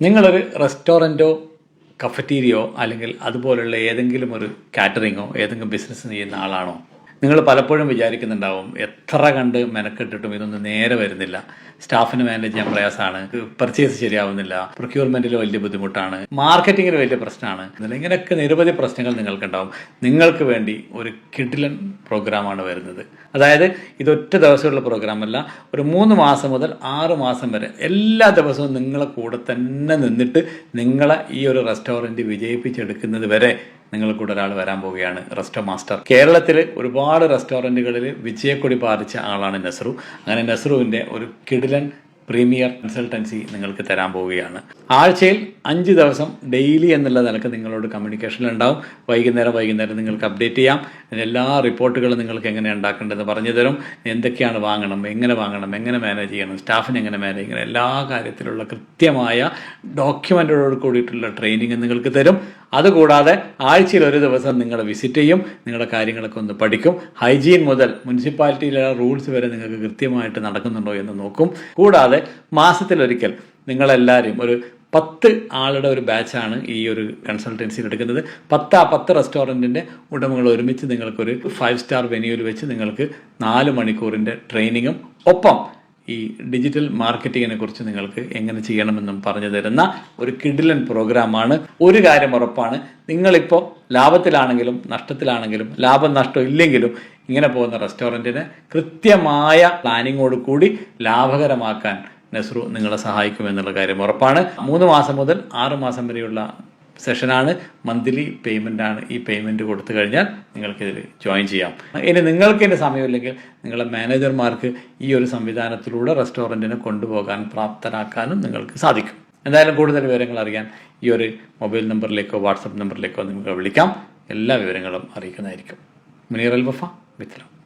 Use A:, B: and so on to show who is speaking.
A: നിങ്ങളൊരു റെസ്റ്റോറന്റോ കഫറ്റീരിയോ അല്ലെങ്കിൽ അതുപോലുള്ള ഏതെങ്കിലും ഒരു കാറ്ററിങ്ങോ ഏതെങ്കിലും ബിസിനസ് ചെയ്യുന്ന ആളാണോ? നിങ്ങൾ പലപ്പോഴും വിചാരിക്കുന്നുണ്ടാവും എത്ര കണ്ട് മെനക്കെട്ടിട്ടും ഇതൊന്നും നേരെ വരുന്നില്ല. സ്റ്റാഫിന് മാനേജ് ചെയ്യാൻ പ്രയാസമാണ്. പർച്ചേസ് ശരിയാവുന്നില്ല. പ്രൊക്യൂർമെന്റിൽ വലിയ ബുദ്ധിമുട്ടാണ്. മാർക്കറ്റിങ്ങിൽ വലിയ പ്രശ്നമാണ്. ഇങ്ങനെയൊക്കെ നിരവധി പ്രശ്നങ്ങൾ നിങ്ങൾക്കുണ്ടാവും. നിങ്ങൾക്ക് വേണ്ടി ഒരു കിഡിലൻ പ്രോഗ്രാമാണ് വരുന്നത്. അതായത് ഇതൊറ്റ ദിവസമുള്ള പ്രോഗ്രാമല്ല ഒരു മൂന്ന് മാസം മുതൽ ആറ് മാസം വരെ എല്ലാ ദിവസവും നിങ്ങളെ കൂടെ തന്നെ നിന്നിട്ട് നിങ്ങളെ ഈ ഒരു റെസ്റ്റോറന്റ് വിജയിപ്പിച്ചെടുക്കുന്നത് വരെ നിങ്ങൾ കൂടെ ഒരാൾ വരാൻ പോവുകയാണ് റെസ്റ്റോ മാസ്റ്റർ. കേരളത്തിൽ ഒരുപാട് റെസ്റ്റോറന്റുകളിൽ വിജയക്കൊടി പാലിച്ച ആളാണ് നെസ്രു അങ്ങനെ നെസ്രുവിന്റെ ഒരു കിടിലൻ പ്രീമിയർ കൺസൾട്ടൻസി നിങ്ങൾക്ക് തരാൻ പോവുകയാണ്. ആഴ്ചയിൽ അഞ്ച് ദിവസം ഡെയിലി എന്നുള്ള നിലയ്ക്ക് നിങ്ങളോട് കമ്മ്യൂണിക്കേഷൻ ഉണ്ടാവും. വൈകുന്നേരം വൈകുന്നേരം നിങ്ങൾക്ക് അപ്ഡേറ്റ് ചെയ്യാം. എല്ലാ റിപ്പോർട്ടുകളും നിങ്ങൾക്ക് എങ്ങനെ ഉണ്ടാക്കേണ്ടതെന്ന് പറഞ്ഞു തരും. എന്തൊക്കെയാണ് വാങ്ങണം എങ്ങനെ വാങ്ങണം എങ്ങനെ മാനേജ് ചെയ്യണം സ്റ്റാഫിനെ എങ്ങനെ മാനേജ് ചെയ്യണം എല്ലാ കാര്യത്തിലുള്ള കൃത്യമായ ഡോക്യുമെന്റോട് കൂടിയിട്ടുള്ള ട്രെയിനിങ് നിങ്ങൾക്ക് തരും. അതുകൂടാതെ ആഴ്ചയിൽ ഒരു ദിവസം നിങ്ങൾ വിസിറ്റ് ചെയ്യും നിങ്ങളുടെ കാര്യങ്ങളൊക്കെ ഒന്ന് പഠിക്കും. ഹൈജീൻ മുതൽ മുനിസിപ്പാലിറ്റിയിലെ റൂൾസ് വരെ നിങ്ങൾക്ക് കൃത്യമായിട്ട് നടക്കുന്നുണ്ടോ എന്ന് നോക്കും. കൂടാതെ മാസത്തിലൊരിക്കൽ നിങ്ങളെല്ലാവരും ഒരു പത്ത് ആളുടെ ഒരു ബാച്ചാണ് ഈ ഒരു കൺസൾട്ടൻസിയിൽ എടുക്കുന്നത്. പത്ത് ആ പത്ത് റെസ്റ്റോറന്റിന്റെ ഉടമകൾ ഒരുമിച്ച് നിങ്ങൾക്കൊരു ഫൈവ് സ്റ്റാർ വെന്യൂവിൽ വെച്ച് നിങ്ങൾക്ക് നാല് മണിക്കൂറിന്റെ ട്രെയിനിങ്ങും ഒപ്പം ഈ ഡിജിറ്റൽ മാർക്കറ്റിങ്ങിനെ കുറിച്ച് നിങ്ങൾക്ക് എങ്ങനെ ചെയ്യണമെന്നും പറഞ്ഞു തരുന്ന ഒരു കിഡിലൻ പ്രോഗ്രാമാണ് ഒരു കാര്യം ഉറപ്പാണ് നിങ്ങളിപ്പോൾ ലാഭത്തിലാണെങ്കിലും നഷ്ടത്തിലാണെങ്കിലും ലാഭം നഷ്ടം ഇല്ലെങ്കിലും ഇങ്ങനെ പോകുന്ന റെസ്റ്റോറന്റിനെ കൃത്യമായ പ്ലാനിങ്ങോട് കൂടി ലാഭകരമാക്കാൻ നെസ്രു നിങ്ങളെ സഹായിക്കുമെന്നുള്ള കാര്യം ഉറപ്പാണ്. മൂന്ന് മാസം മുതൽ ആറ് മാസം വരെയുള്ള സെഷനാണ്. മന്ത്ലി ആണ് ഈ പേയ്മെന്റ് കൊടുത്തു കഴിഞ്ഞാൽ നിങ്ങൾക്കിതിൽ ജോയിൻ ചെയ്യാം. ഇനി നിങ്ങൾക്ക് എന്റെ സമയമില്ലെങ്കിൽ നിങ്ങളുടെ മാനേജർമാർക്ക് ഈ ഒരു സംവിധാനത്തിലൂടെ റെസ്റ്റോറന്റിനെ കൊണ്ടുപോകാൻ പ്രാപ്തരാക്കാനും നിങ്ങൾക്ക് സാധിക്കും. എന്തായാലും കൂടുതൽ വിവരങ്ങൾ അറിയാൻ ഈ ഒരു മൊബൈൽ നമ്പറിലേക്കോ വാട്സപ്പ് നമ്പറിലേക്കോ നിങ്ങൾക്ക് വിളിക്കാം. എല്ലാ വിവരങ്ങളും അറിയിക്കുന്നതായിരിക്കും. മുനീർ അൽ വഫ വിത്തലം